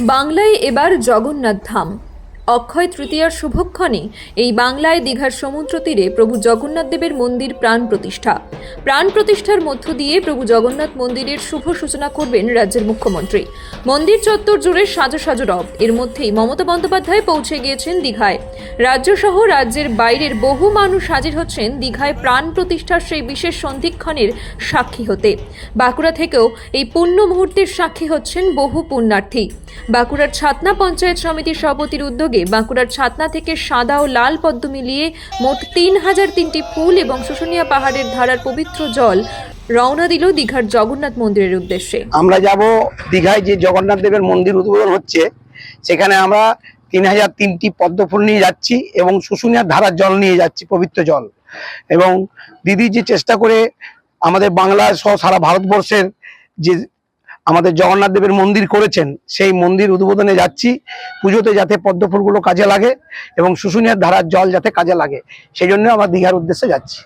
বাংলায় এবার জগন্নাথ ধাম। অক্ষয় তৃতীয়ার শুভক্ষণে এই বাংলায় দীঘার সমুদ্র তীরে প্রভু জগন্নাথ দেবের মন্দির প্রাণ প্রতিষ্ঠা। প্রাণ প্রতিষ্ঠার মধ্য দিয়ে প্রভু জগন্নাথ মন্দিরের শুভ সূচনা করবেন রাজ্যের মুখ্যমন্ত্রী। মন্দির চত্বর জুড়ে সাজো সাজো রব। এর মধ্যেই মমতা বন্দ্যোপাধ্যায় পৌঁছে গিয়েছেন দীঘায়। রাজ্যসহ রাজ্যের বাইরের বহু মানুষ হাজির হচ্ছেন দীঘায় প্রাণ প্রতিষ্ঠার সেই বিশেষ সন্ধিক্ষণের সাক্ষী হতে। বাঁকুড়া থেকেও এই পুণ্য মুহূর্তের সাক্ষী হচ্ছেন বহু পুণ্যার্থী। বাঁকুড়ার ছাতনা পঞ্চায়েত সমিতির সভাপতির উদ্যোগে বাঁকুড়ার ছাতনা থেকে সাদা ও লাল পদ্ম মিলিয়ে মোট তিন হাজার তিনটি ফুল এবং শুশুনিয়া পাহাড়ের ধারার পবিত্র জল রওনা দিল দীঘার জগন্নাথ মন্দিরের উদ্দেশ্যে। আমরা যাব দীঘায় যে জগন্নাথ দেবের মন্দির উদ্বোধন হচ্ছে, সেখানে আমরা তিন হাজার তিনটি পদ্মফুল নিয়ে যাচ্ছি এবং শুশুনিয়ার ধারার জল নিয়ে যাচ্ছি, পবিত্র জল। এবং দিদি যে চেষ্টা করে আমাদের বাংলা সহ সারা ভারতবর্ষের যে আমাদের জগন্নাথ দেবের মন্দির করেছেন, সেই মন্দির উদ্বোধনে যাচ্ছি। পুজোতে যাতে পদ্মফুলগুলো কাজে লাগে এবং শুশুনিয়ার ধারার জল যাতে কাজে লাগে, সেই জন্য আমার দীঘার উদ্দেশ্যে যাচ্ছি।